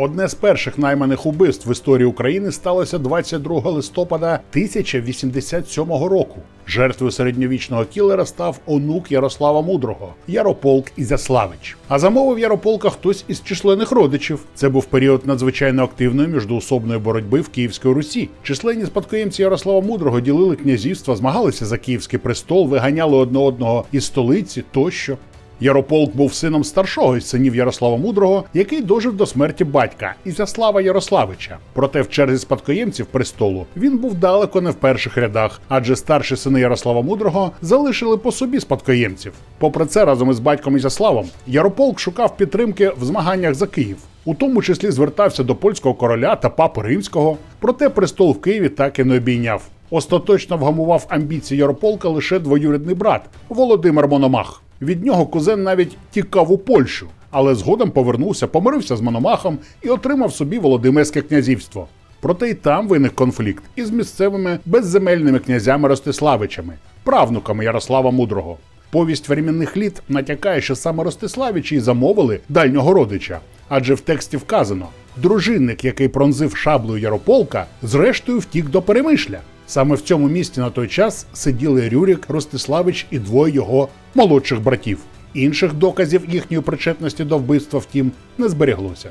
Одне з перших найманих убивств в історії України сталося 22 листопада 1087 року. Жертвою середньовічного кілера став онук Ярослава Мудрого Ярополк Ізяславич. А замовив Ярополка хтось із численних родичів. Це був період надзвичайно активної міждоусобної боротьби в Київській Русі. Численні спадкоємці Ярослава Мудрого ділили князівства, змагалися за київський престол, виганяли одне одного із столиці тощо. Ярополк був сином старшого із синів Ярослава Мудрого, який дожив до смерті батька Ізяслава Ярославича. Проте в черзі спадкоємців престолу він був далеко не в перших рядах, адже старші сини Ярослава Мудрого залишили по собі спадкоємців. Попри це, разом із батьком Ізяславом Ярополк шукав підтримки в змаганнях за Київ. У тому числі звертався до польського короля та папи римського, проте престол в Києві так і не обійняв. Остаточно вгамував амбіції Ярополка лише двоюрідний брат Володимир Мономах. Від нього кузен навіть тікав у Польщу, але згодом повернувся, помирився з Мономахом і отримав собі Володимирське князівство. Проте й там виник конфлікт із місцевими безземельними князями Ростиславичами, правнуками Ярослава Мудрого. Повість временних літ натякає, що саме Ростиславичі й замовили дальнього родича, адже в тексті вказано: дружинник, який пронзив шаблею Ярополка, зрештою втік до Перемишля. Саме в цьому місті на той час сиділи Рюрік, Ростиславич і двоє його молодших братів. Інших доказів їхньої причетності до вбивства, втім, не збереглося.